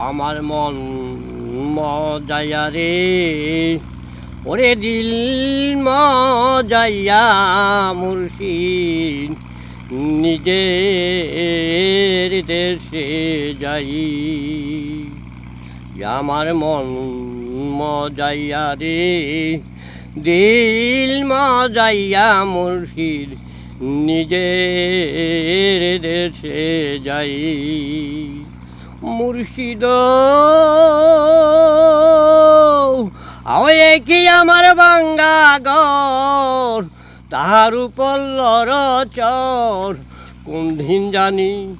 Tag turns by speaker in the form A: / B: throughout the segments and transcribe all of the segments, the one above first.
A: আমার মন মজাইয়া রে। ওরে দিল মজাইয়া মুর্শিদ, নিজের দেশে যাই। আমার মন মজাইয়া রে, দিল মজাইয়া মুর্শিদ, নিজের দেশে যাই। মুর্শিদ কি আমার বাঙ্গা গর তাহার উপর লর চর কোন দিন জানি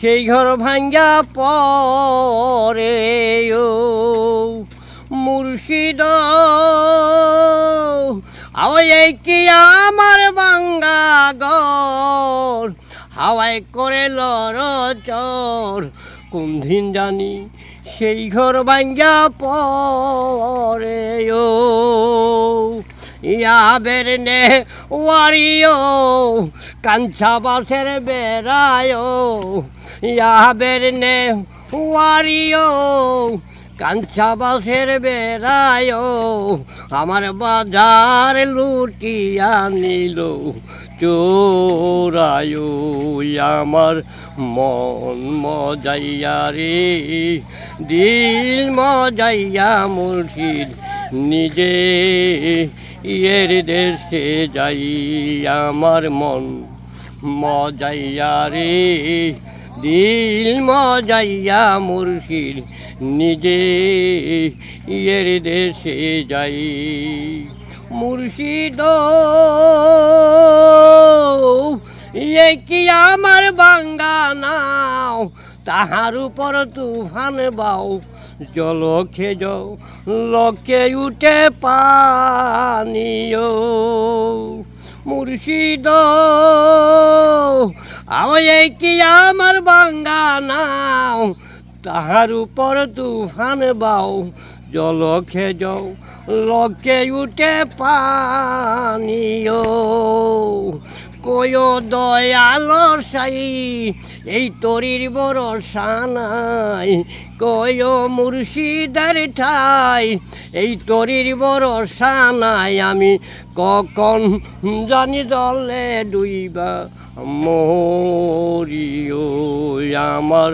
A: সেই ঘর ভাঙ্গা পরে ও। মুর্শিদ আওয়ে কি আমার বাঙ্গা গর হাওয়ায় করে লর চর কোন দিন জানি, সেই ঘর ভাঙ্গা পরে ও। ইয়া বেরনে ওয়ারিও, কাঞ্চা বাসের বেড়ায় ইয়া বেরনে ওয়ারিও, কাঞ্চা বাসের বেড়ায় আমার বাজার লুটিয়া নিল চোরায় আমার মন মজাইয়া রে। দিল মজাইয়া মুর্শিদ নিজে, ইয়ের দেশে যাই আমার মন মজাইয়া রে। দিল মজাইয়া মুর্শিদ নিজে, ইয়ের দেশে যাই মুর্শিদ এ কি আমার বাঙ্গা নাও? তাহার উপর তুফান বাও। জল খে যাও লকে উঠে পানিও মুর্শিদ আওয়ে কি আমার বাঙ্গা নাও? তাহার উপর তুফান বাও। জল খে যাও লকে উঠে পানিও কয় দয়ালর সাই এই তরির বড় সানাই। কয় মুর্শিদার ঠাই, এই তরির বড় সানাই। আমি কখন জানি দলে ডুইবা মরিও, আমার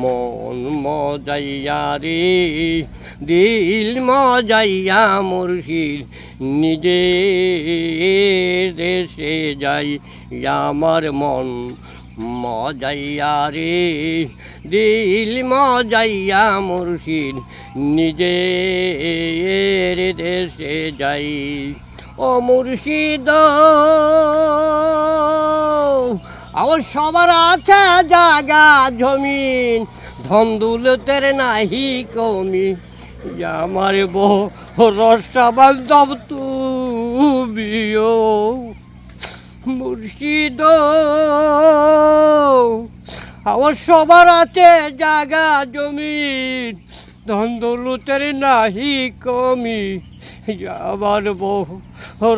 A: মন মজাইয়া রে। দিল মজাইয়া মুর্শিদ, নিজে দেশে যাই, আমার মন মজাইয়া রে। দিল মজাইয়া মুর্শিদ, নিজে দেশে যাই। ও মুর্শিদ আমার সবার আছে জায়গা জমিন ধন দুলতের নাহি কমি। আমার বহ রসটা বান্ধব তুমিও। মুর্শিদ, আমার সবার আছে জায়গা জমিন ধন দৌলতের নাহি কমি। আমার বহু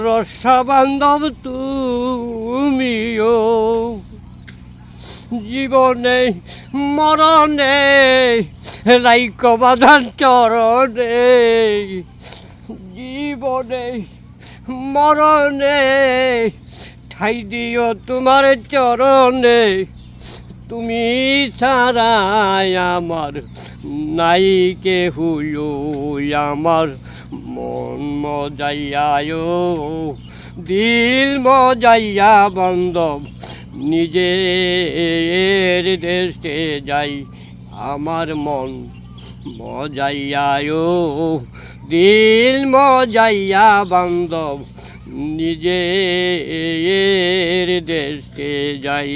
A: রসা বান্ধব তুমিও। জীবনে, মরণে রাইক বাধান চরণে, জীবনে মরণে, ঠাই দিও তোমার চরণে। তুমি ছাড়াই আমার নাই কে আমার মন মজাইয়ায়। দিল মজাইয়া বান্ধব, নিজের দেশে যাই আমার মন মজাইয়ায় দিল মজাইয়া বান্ধব নিজের দেশে যাই।